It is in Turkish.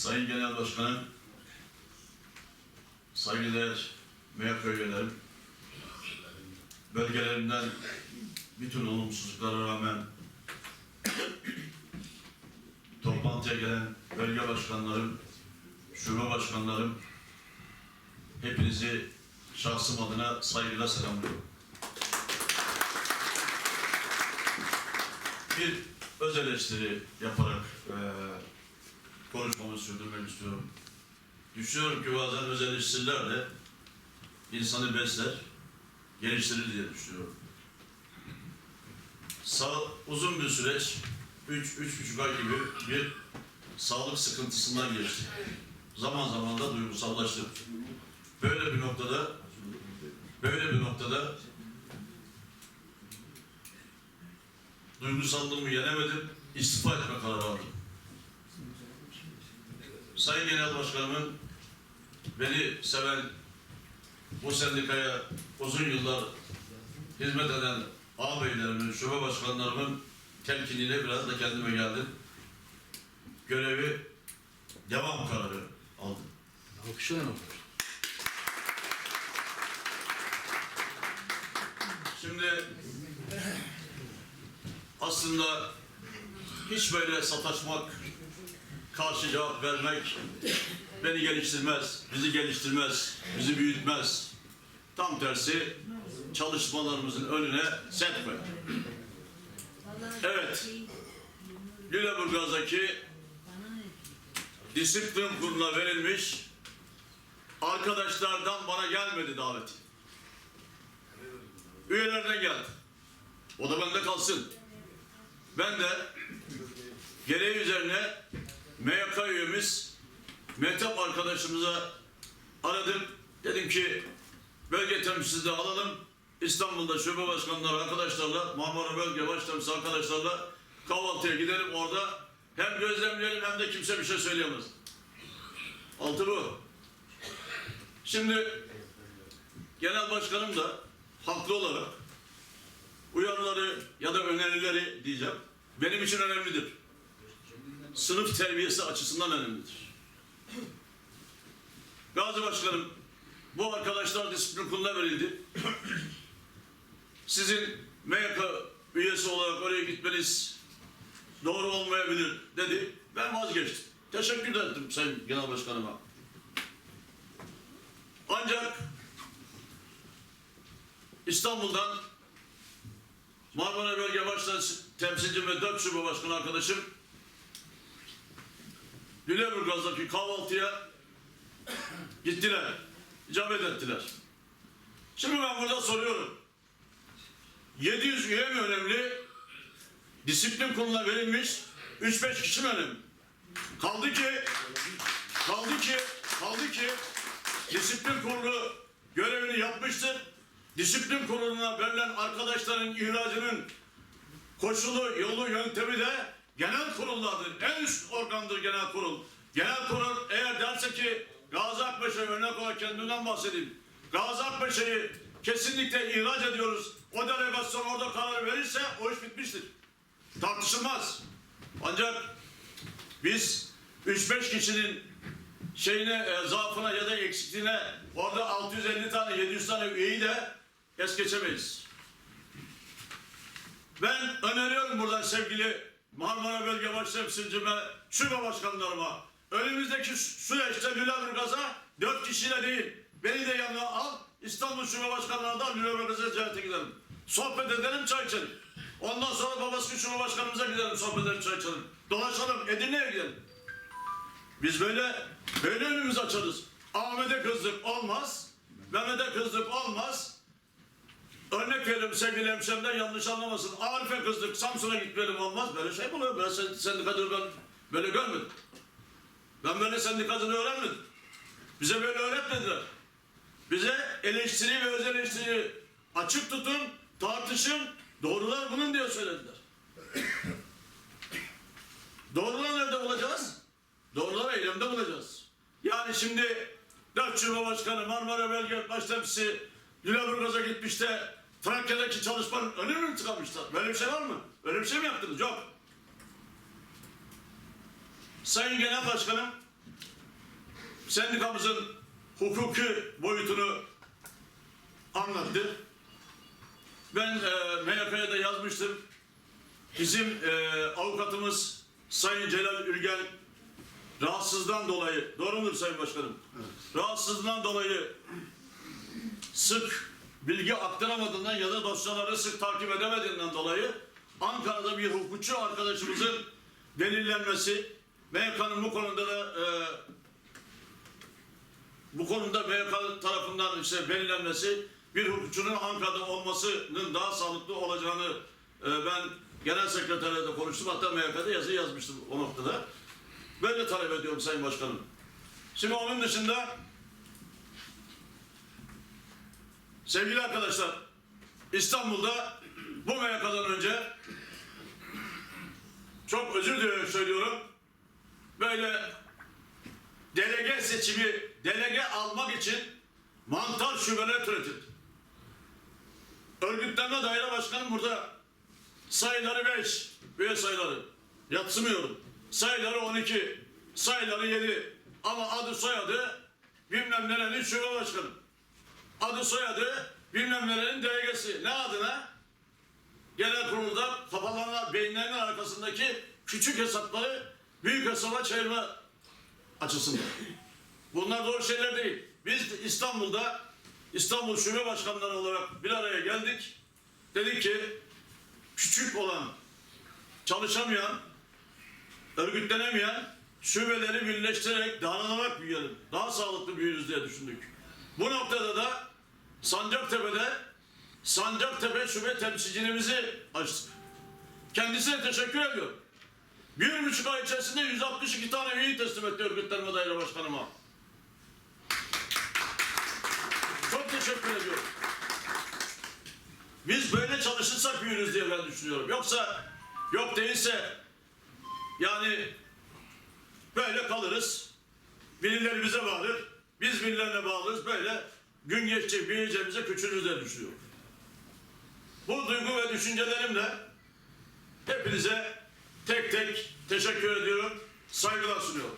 Sayın Genel Başkanım, saygıdeğer MHP üyelerim, bölgelerinden bütün olumsuzluklara rağmen toplantıya gelen bölge başkanlarım, şube başkanlarım, hepinizi şahsım adına saygıyla selamlıyorum. Bir öz eleştiri yaparak eee konuşmamı sürdürmek istiyorum. Düşünüyorum ki bazen öz eleştiriler de insanı besler, geliştirir diye düşünüyorum. Sağ, uzun bir süreç, üç, üç buçuk ay gibi bir sağlık sıkıntısından geçti. Zaman zaman da duygusallaştım. Böyle bir noktada, böyle bir noktada duygusallığımı yenemedim, istifa etme kararı aldım. Sayın Genel Başkanımın beni seven, bu sendikaya uzun yıllar hizmet eden ağabeylerimin, şube başkanlarımın telkiniyle biraz da kendime geldim. Görevi devam kararı aldım. Alkışlayın olur. Şimdi aslında hiç böyle sataşmak, karşı cevap vermek beni geliştirmez, bizi geliştirmez, bizi büyütmez. Tam tersi çalışmalarımızın önüne set koyar. Evet, Lüleburgaz'daki disiplin kuruluna verilmiş arkadaşlardan bana gelmedi daveti. Üyelerden geldi. O da bende kalsın. Ben de gereği üzerine MYK üyemiz Mehtap arkadaşımıza aradım. Dedim ki bölge temsilcisi alalım. İstanbul'da şube başkanları arkadaşlarla, Marmara Bölge Baştemsilcisi arkadaşlarla kahvaltıya gidelim. Orada hem gözlemleyelim hem de kimse bir şey söyleyemez. Altı bu. Şimdi genel başkanım da haklı olarak uyarıları ya da önerileri diyeceğim benim için önemlidir. Sınıf terbiyesi açısından önemlidir. Gazi Başkanım bu arkadaşlar disiplin kuruluna verildi. Sizin MYK üyesi olarak oraya gitmeniz doğru olmayabilir dedi. Ben vazgeçtim. Teşekkür ettim Sayın Genel Başkanıma. Ancak İstanbul'dan Marmara Bölge Başkan temsilcim ve dört şube başkanı arkadaşım Lüleburgaz'daki kahvaltıya gittiler. icabet ettiler. Şimdi ben burada soruyorum. 700 üye mi önemli? Disiplin kuruluna verilmiş 3-5 kişi mi önemli? Kaldı ki kaldı ki kaldı ki disiplin kurulu görevini yapmıştır. Disiplin kuruluna verilen arkadaşların ihracının koşulu, yolu, yöntemi de genel kurullardır. En üst organdır genel kurul. Genel kurul eğer derse ki Gazi Akbaş'a örnek olarak kendimden bahsedeyim. Gazi Akbaş'ı kesinlikle ihraç ediyoruz. O delegasyon orada karar verirse o iş bitmiştir. Tartışılmaz. Ancak biz 3-5 kişinin şeyine, e, zaafına ya da eksikliğine orada 650 tane, 700 tane üyeyi de es geçemeyiz. Ben öneriyorum buradan sevgili Marmara Bölge Baştemsilcime, şube başkanlarıma. Önümüzdeki süreçte Lüleburgaz'a dört kişiyle değil, beni de yanına al, İstanbul Şube Başkanlarına da Lüleburgaz'a ziyarete gidelim. Sohbet edelim, çay içelim. Ondan sonra Babasını Şube Başkanımıza gidelim, sohbet edelim, çay içelim. Dolaşalım, Edirne'ye gidelim. Biz böyle, böyle önümüz açarız. Ahmet'e kızdık olmaz, Mehmet'e kızdık olmaz, Örnek veriyorum sevgili hemşerimden yanlış anlamasın. Arif'e kızdık Samsun'a gitmeyelim olmaz. Böyle şey mi oluyor? Ben sen, sendikacılığı ben böyle görmedim. Ben böyle sendikacılığı öğrenmedim. Bize böyle öğretmediler. Bize eleştiri ve öz eleştiri açık tutun, tartışın, doğrular bunun diye söylediler. Doğruları nerede bulacağız? Doğruları eylemde bulacağız. Yani şimdi dört şube başkanı Marmara Bölge Baştemsilcisi Lüleburgaz'a gitmiş de Trakya'daki çalışmanın önünü mü tıkamışlar? Böyle bir şey var mı? Öyle bir şey mi yaptınız? Yok. Sayın Genel Başkanım, sendikamızın hukuki boyutunu anlattı. Ben e, MYK'ya da yazmıştım. Bizim e, avukatımız Sayın Celal Ülgen rahatsızdan dolayı, doğru mudur Sayın Başkanım? Rahatsızlığından dolayı sık bilgi aktaramadığından ya da dosyaları sık takip edemediğinden dolayı Ankara'da bir hukukçu arkadaşımızın delillenmesi, MYK'nın bu konuda da e, bu konuda MYK tarafından işte belirlenmesi bir hukukçunun Ankara'da olmasının daha sağlıklı olacağını e, ben genel sekreterle de konuştum. Hatta MYK'da yazı yazmıştım o noktada. De talep ediyorum Sayın Başkanım. Şimdi onun dışında sevgili arkadaşlar İstanbul'da bu MYK'dan önce çok özür dilerim söylüyorum. Böyle delege seçimi, delege almak için mantar şubeler türetildi. Örgütlenme daire başkanım burada sayıları 5, üye sayıları yatsımıyorum. Sayıları 12, sayıları 7 ama adı soyadı bilmem nerenin şube başkanı. Adı soyadı bilmem nerenin delegesi. Ne adına? Genel kurulda kafalarına, beyinlerinin arkasındaki küçük hesapları büyük hesaba çevirme açısından. Bunlar doğru şeyler değil. Biz İstanbul'da İstanbul Şube Başkanları olarak bir araya geldik. Dedik ki küçük olan, çalışamayan, örgütlenemeyen şubeleri birleştirerek dağılarak büyüyelim. Daha sağlıklı büyürüz diye düşündük. Bu noktada da Sancaktepe'de Sancaktepe şube temsilcimizi açtık. Kendisine teşekkür ediyorum. Bir buçuk ay içerisinde 162 tane üyeyi teslim etti örgütlenme daire başkanıma. Çok teşekkür ediyorum. Biz böyle çalışırsak büyürüz diye ben düşünüyorum. Yoksa yok değilse yani böyle kalırız. Birileri bize bağlı. Biz birilerine bağlıyız. Böyle gün geçecek büyüyeceğimize küçülürüz diye düşünüyorum. Bu duygu ve düşüncelerimle hepinize tek tek teşekkür ediyorum. Saygılar sunuyorum.